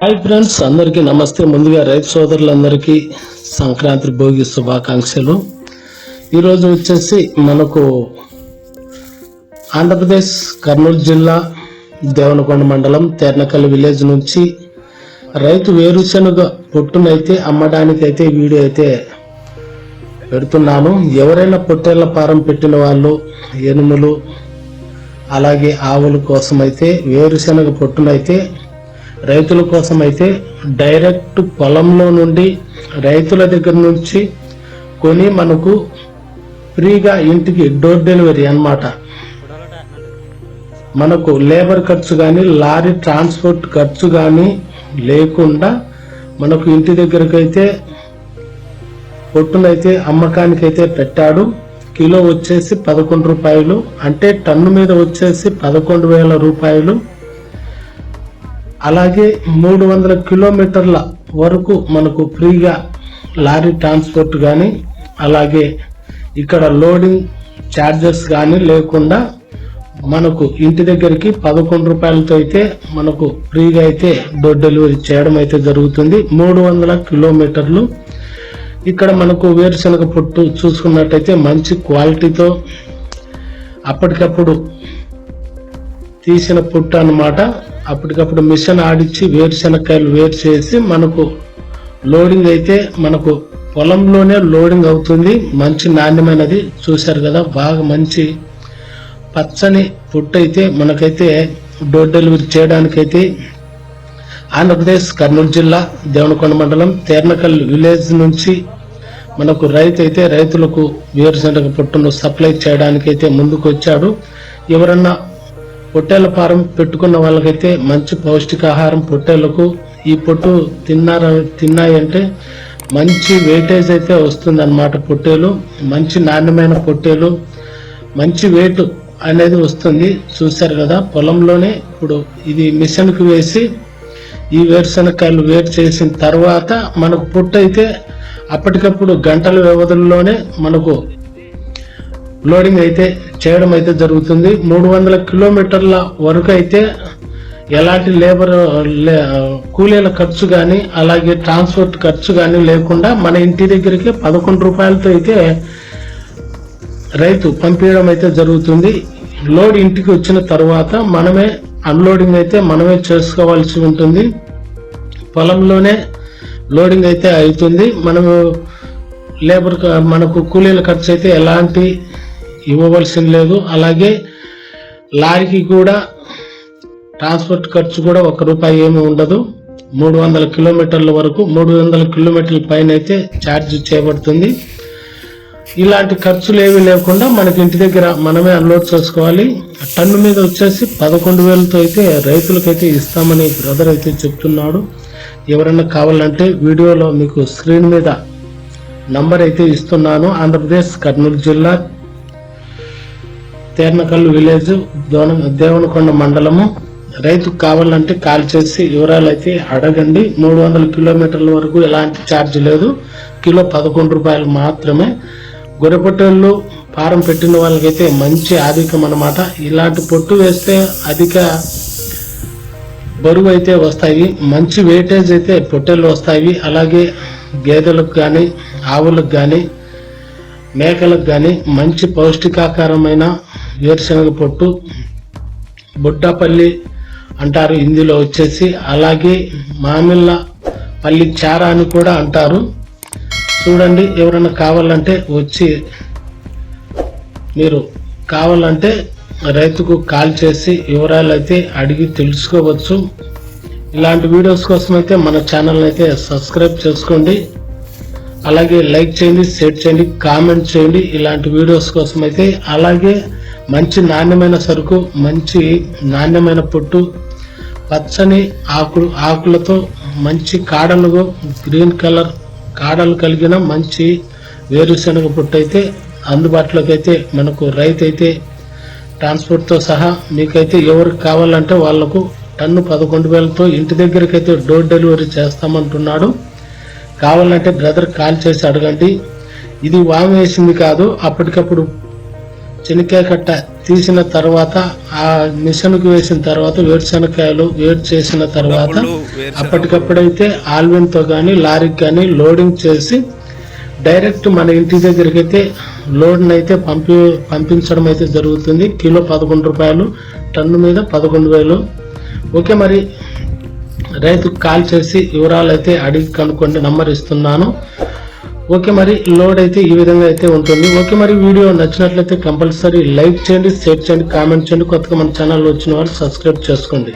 Hi friends అందరికీ నమస్తే. ముందుగా రైతు సోదరులందరికీ సంక్రాంతి భోగి శుభాకాంక్షలు. ఈరోజు వచ్చేసి మనకు ఆంధ్రప్రదేశ్ కర్నూలు జిల్లా దేవనకొండ మండలం తెర్నకల్లి విలేజ్ నుంచి రైతు వేరుశనగ పొట్టునైతే అమ్మడానికైతే వీడియో అయితే పెడుతున్నాను. ఎవరైనా పొట్టేళ్ళ పారం పెట్టిన వాళ్ళు ఎనుములు అలాగే ఆవుల కోసం అయితే వేరుశనగ పొట్టునైతే రైతుల కోసం అయితే డైరెక్ట్ పొలంలో నుండి రైతుల దగ్గర నుంచి కొని మనకు ఫ్రీగా ఇంటికి డోర్ డెలివరీ అన్నమాట. మనకు లేబర్ ఖర్చు కానీ లారీ ట్రాన్స్పోర్ట్ ఖర్చు కానీ లేకుండా మనకు ఇంటి దగ్గరకైతే పొట్టునైతే అమ్మకానికైతే పెట్టాడు. కిలో వచ్చేసి పదకొండు రూపాయలు అంటే టన్ను మీద వచ్చేసి పదకొండు వేల రూపాయలు. అలాగే మూడు వందల కిలోమీటర్ల వరకు మనకు ఫ్రీగా లారీ ట్రాన్స్పోర్ట్ కానీ అలాగే ఇక్కడ లోడింగ్ ఛార్జెస్ కానీ లేకుండా మనకు ఇంటి దగ్గరికి పదకొండు రూపాయలతో అయితే మనకు ఫ్రీగా అయితే డోర్ డెలివరీ చేయడం అయితే జరుగుతుంది. మూడు వందల కిలోమీటర్లు. ఇక్కడ మనకు వేరుశనగ పొట్టు చూసుకున్నట్టయితే మంచి క్వాలిటీతో అప్పటికప్పుడు తీసిన పుట్టు అన్నమాట. అప్పటికప్పుడు మిషన్ ఆడిచ్చి వేరుశనక్కాయలు వేరు చేసి మనకు లోడింగ్ అయితే మనకు పొలంలోనే లోడింగ్ అవుతుంది. మంచి నాణ్యమైనది. చూశారు కదా బాగా మంచి పచ్చని పుట్టు అయితే మనకైతే డోర్ డెలివరీ చేయడానికైతే ఆంధ్రప్రదేశ్ కర్నూలు జిల్లా దేవనకొండ మండలం తేర్నకల్ విలేజ్ నుంచి మనకు రైతు అయితే రైతులకు వేరుశనగ పొట్టును సప్లై చేయడానికి అయితే ముందుకు వచ్చాడు ఎవరన్నా పొట్టేళ్ళ ఫారం పెట్టుకున్న వాళ్ళకైతే మంచి పౌష్టికాహారం పొట్టేళ్ళకు ఈ పొట్టు తిన్నార తిన్నాయంటే మంచి వెయిటేజ్ అయితే వస్తుంది అనమాట పొట్టేలు మంచి నాణ్యమైన పొట్టేలు మంచి వెయిట్ అనేది వస్తుంది. చూశారు కదా పొలంలోనే ఇప్పుడు ఇది మిషన్కి వేసి ఈ వేరుశనకాయలు వేరు చేసిన తర్వాత మనకు పొట్టు అయితే అప్పటికప్పుడు గంటల వ్యవధుల్లోనే మనకు లోడింగ్ అయితే చేయడం అయితే జరుగుతుంది. మూడు వందల కిలోమీటర్ల వరకు అయితే ఎలాంటి లేబర్ లే- కూలీల ఖర్చు కానీ అలాగే ట్రాన్స్పోర్ట్ ఖర్చు కానీ లేకుండా మన ఇంటి దగ్గరికి పదకొండు రూపాయలతో అయితే రైతు పంపించడం అయితే జరుగుతుంది. లోడ్ ఇంటికి వచ్చిన తర్వాత మనమే అన్లోడింగ్ అయితే మనమే చేసుకోవాల్సి ఉంటుంది. పొలంలోనే లోడింగ్ అయితే అవుతుంది. మనము లేబర్ మనకు కూలీల ఖర్చు అయితే ఎలాంటి ఇవ్వవలసిన లేదు. అలాగే లారీకి కూడా ట్రాన్స్పోర్ట్ ఖర్చు కూడా ఒక రూపాయి ఏమి ఉండదు. మూడు వందల కిలోమీటర్ల వరకు మూడు వందల కిలోమీటర్ల పైన అయితే ఛార్జ్ చేయబడుతుంది. ఇలాంటి ఖర్చులు ఏవి లేకుండా మనకి ఇంటి దగ్గర మనమే అన్లోడ్ చేసుకోవాలి. టన్ను మీద వచ్చేసి పదకొండు వేలతో అయితే రైతులకైతే ఇస్తామని బ్రదర్ అయితే చెప్తున్నాడు. ఎవరైనా కావాలంటే వీడియోలో మీకు స్క్రీన్ మీద నంబర్ అయితే ఇస్తున్నాను. ఆంధ్రప్రదేశ్ కర్నూలు జిల్లా తేర్నకల్లు విలేజ్ దోన దేవనకొండ మండలము. రైతుకు కావాలంటే కాల్ చేసి వివరాలు అయితే అడగండి. మూడు వందల కిలోమీటర్ల వరకు ఎలాంటి ఛార్జ్ లేదు. కిలో పదకొండు రూపాయలు మాత్రమే. గొర్రెపొట్టేళ్ళు ఫారం పెట్టిన వాళ్ళకైతే మంచి ఆధిక్యం అన్నమాట. ఇలాంటి పొట్టు వేస్తే అధిక బరువు అయితే వస్తాయి. మంచి వెయిటేజ్ అయితే పొట్టెలు వస్తాయి. అలాగే గేదెలకు కానీ ఆవులకు కానీ మేకలకు కానీ మంచి పౌష్టికాకారమైన వేరుశనగ పొట్టు బుడ్డపల్లి అంటారు హిందీలో వచ్చేసి. అలాగే మామిళ్ళ పల్లి చార అని కూడా అంటారు. చూడండి ఎవరైనా కావాలంటే వచ్చి మీరు కావాలంటే రైతుకు కాల్ చేసి వివరాలు అయితే అడిగి తెలుసుకోవచ్చు. ఇలాంటి వీడియోస్ కోసం అయితే మన ఛానల్ అయితే సబ్స్క్రైబ్ చేసుకోండి. అలాగే లైక్ చేయండి షేర్ చేయండి కామెంట్ చేయండి. ఇలాంటి వీడియోస్ కోసం అయితే అలాగే మంచి నాణ్యమైన సరుకు మంచి నాణ్యమైన పొట్టు పచ్చని ఆకులు ఆకులతో మంచి కాడలు గ్రీన్ కలర్ కాడలు కలిగిన మంచి వేరుశనగ పొట్టు అయితే అందుబాటులోకి అయితే మనకు రైతు అయితే ట్రాన్స్పోర్ట్తో సహా మీకైతే ఎవరికి కావాలంటే వాళ్ళకు టన్ను పదకొండు వేలతో ఇంటి దగ్గరికి అయితే డోర్ డెలివరీ చేస్తామంటున్నాడు. కావాలంటే బ్రదర్ కాల్ చేసి అడగండి. ఇది వామ్ వేసింది కాదు అప్పటికప్పుడు చెనిక్కాయ కట్ట తీసిన తర్వాత ఆ మిషన్కి వేసిన తర్వాత వేరుశనకాయలు వేరు చేసిన తర్వాత అప్పటికప్పుడైతే ఆల్విన్తో కానీ లారీకి కానీ లోడింగ్ చేసి డైరెక్ట్ మన ఇంటి దగ్గరికి అయితే లోడ్ అయితే పంపి పంపించడం అయితే జరుగుతుంది. కిలో పదకొండు రూపాయలు టన్ను మీద పదకొండు వేలు. ఓకే మరి రైతుకు కాల్ చేసి వివరాలు అయితే అడిగి కనుక్కోండి నంబర్ ఇస్తున్నాను. ఓకే మరి లోడ్ అయితే ఈ విధంగా అయితే ఉంటుంది. ఓకే మరి వీడియో నచ్చినట్లయితే కంపల్సరీ లైక్ చేయండి షేర్ చేయండి కామెంట్ చేయండి. కొత్తగా మన ఛానల్ వచ్చిన వాళ్ళు సబ్స్క్రైబ్ చేసుకోండి.